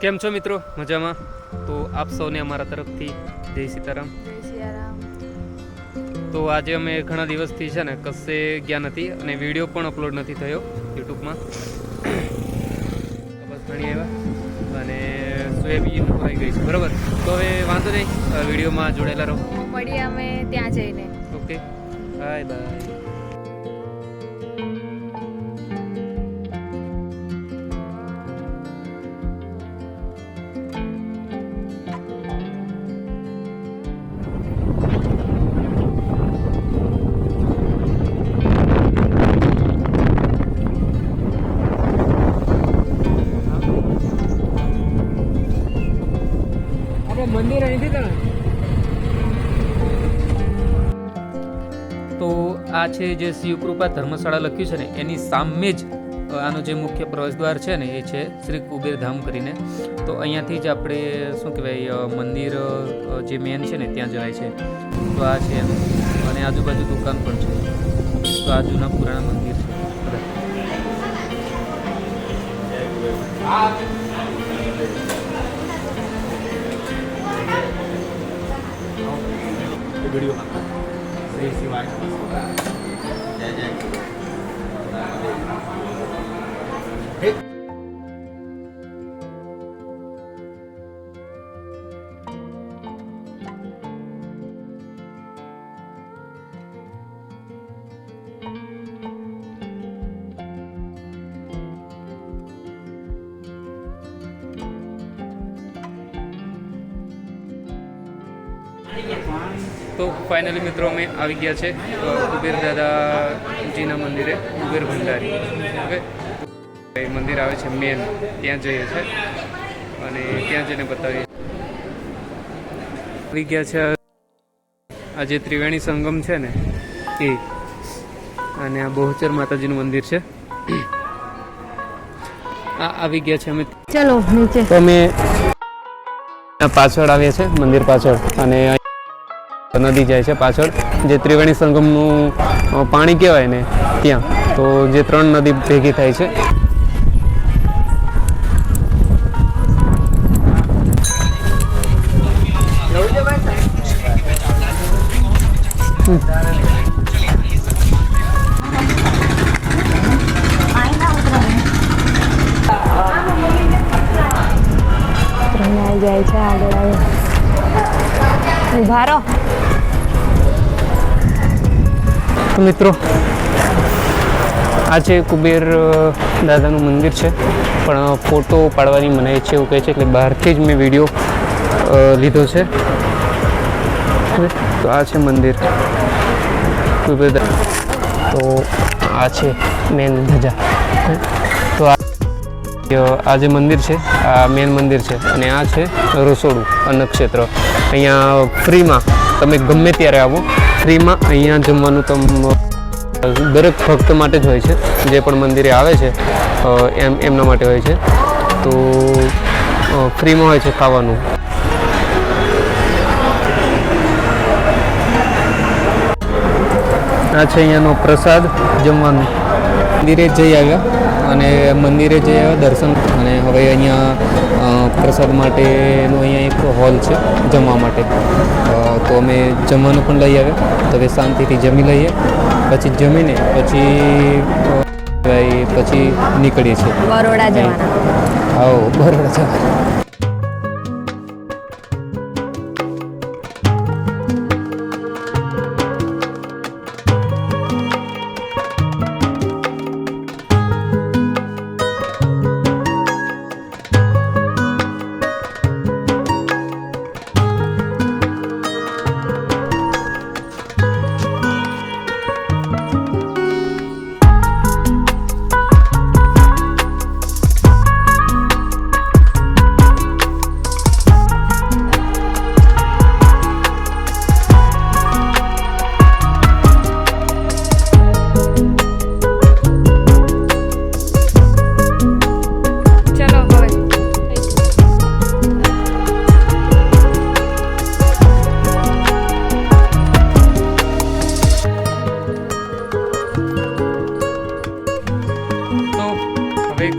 કેમ છો મિત્રો? મજામાં? તો આપ સૌને અમારા તરફથી જય સીતારામ. તો આજે અમે ઘણા દિવસથી છે ને કશે ગયા નથી અને વીડિયો પણ અપલોડ નથી થયો યુટ્યુબમાં. બસ ઘણી આવ્યા અને સોયાબીન ખોરાઈ ગઈ છે. બરાબર? તો હવે વાંધો નહીં વિડીયોમાં જોડાયેલા રહો. મળીએ અમે ત્યાં જઈને. ઓકે. Bye bye. તો આ છે જે શિવકૃપા ધર્મશાળા લખ્યું છે ને, એની સામે જ આનો જે મુખ્ય પ્રવેશદ્વાર છે ને, એ છે શ્રી કુબેરધામ કરીને. તો અહીંયાથી જ આપણે, શું કહેવાય મંદિર જે મેન છે ને, ત્યાં જવાય છે. તો આ છે એમ. અને આજુબાજુ દુકાન પણ છે. તો આ જૂના પુરાણા મંદિર છે. બધા તો ફાઇનલી મિત્રો અમે આવી ગયા છે કુબેર દાદાજીના મંદિરે કુબેર ભંડારી. ઓકે? એ મંદિર આવે છે મેન ત્યાં જઈએ છે. અને ત્યાં જઈને બતાવીએ. આવી ગયા છે આ જે ત્રિવેણી સંગમ છે ને એ. અને આ બહુચર માતાજીનું મંદિર છે. આ આવી ગયા છે અમે. ચલો નીચે. તો અમે પાછળ આવીએ છીએ મંદિર પાછળ. અને નદી જાય છે પાછળ. જે ત્રિવેણી સંગમનું પાણી કહેવાય ને, ત્યાં. તો જે ત્રણ નદી ભેગી થાય છે. જાય મિત્રો, આ છે કુબેર દાદાનું મંદિર છે. પણ ફોટો પાડવાની મનાઈ છે એવું કહે છે એટલે બહારથી જ મેં વીડિયો લીધો છે. તો આ છે મંદિર. કુબેર તો આ છે મેન ધજા. તો આ જે મંદિર છે, આ મેન મંદિર છે. અને આ છે રસોડું, અન્નક્ષેત્ર. અહીંયા ફ્રીમાં તમે ગમે ત્યારે આવો. ફ્રીમાં અહીંયા જમવાનું તમ દરેક ભક્ત માટે જ હોય છે. જે પણ મંદિરે આવે છે એમ, એમના માટે હોય છે. તો ફ્રીમાં હોય છે ખાવાનું. આ છે અહીંયાનો પ્રસાદ જમવાનું. મંદિરે જઈ આવ્યા. અને મંદિરે જે આવ્યા દર્શન અને હવે અહીંયા પ્રસાદ માટેનો અહીંયા એક હોલ છે જમવા માટે. તો અમે જમવાનું પણ લઈ આવ્યા. તો હવે શાંતિથી જમી લઈએ. પછી જમીને પછી પછી નીકળીએ છીએ. બરોડા જવાના. આવો બરોડા છે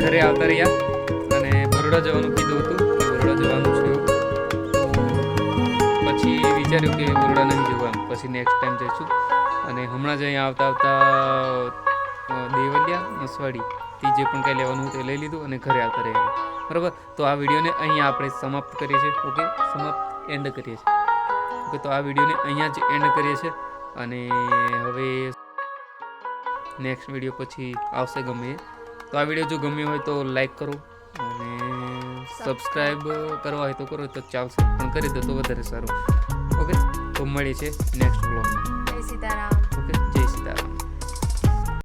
ઘરે આવતા રહ્યા અને બરોડા જવાનું કીધું હતું બરોડા જવાનું છે પછી વિચાર્યું કે બરોડા નહીં જવાનું પછી નેક્સ્ટ ટાઈમ જઈશું. અને હમણાં જ અહીંયા આવતા આવતા દેવલિયા, મસવાડી, તે જે પણ કંઈ લેવાનું તે લઈ લીધું અને ઘરે આવતા રહ્યા. બરાબર? તો આ વિડીયોને અહીંયા આપણે સમાપ્ત કરીએ છીએ. ઓકે? સમાપ્ત એન્ડ કરીએ છીએ. ઓકે, તો આ વિડીયોને અહીંયા જ એન્ડ કરીએ છીએ. અને હવે નેક્સ્ટ વીડિયો પછી આવશે ગમે તો આ વીડિયો જો ગમ્યો હોય તો લાઈક કરો અને સબસ્ક્રાઈબ કરવા હોય તો કરો તો ચાલશે. પણ કરી દો તો વધારે સારું. ઓકે તો મળીએ છીએ નેક્સ્ટ બ્લોગમાં જય સીતારામ.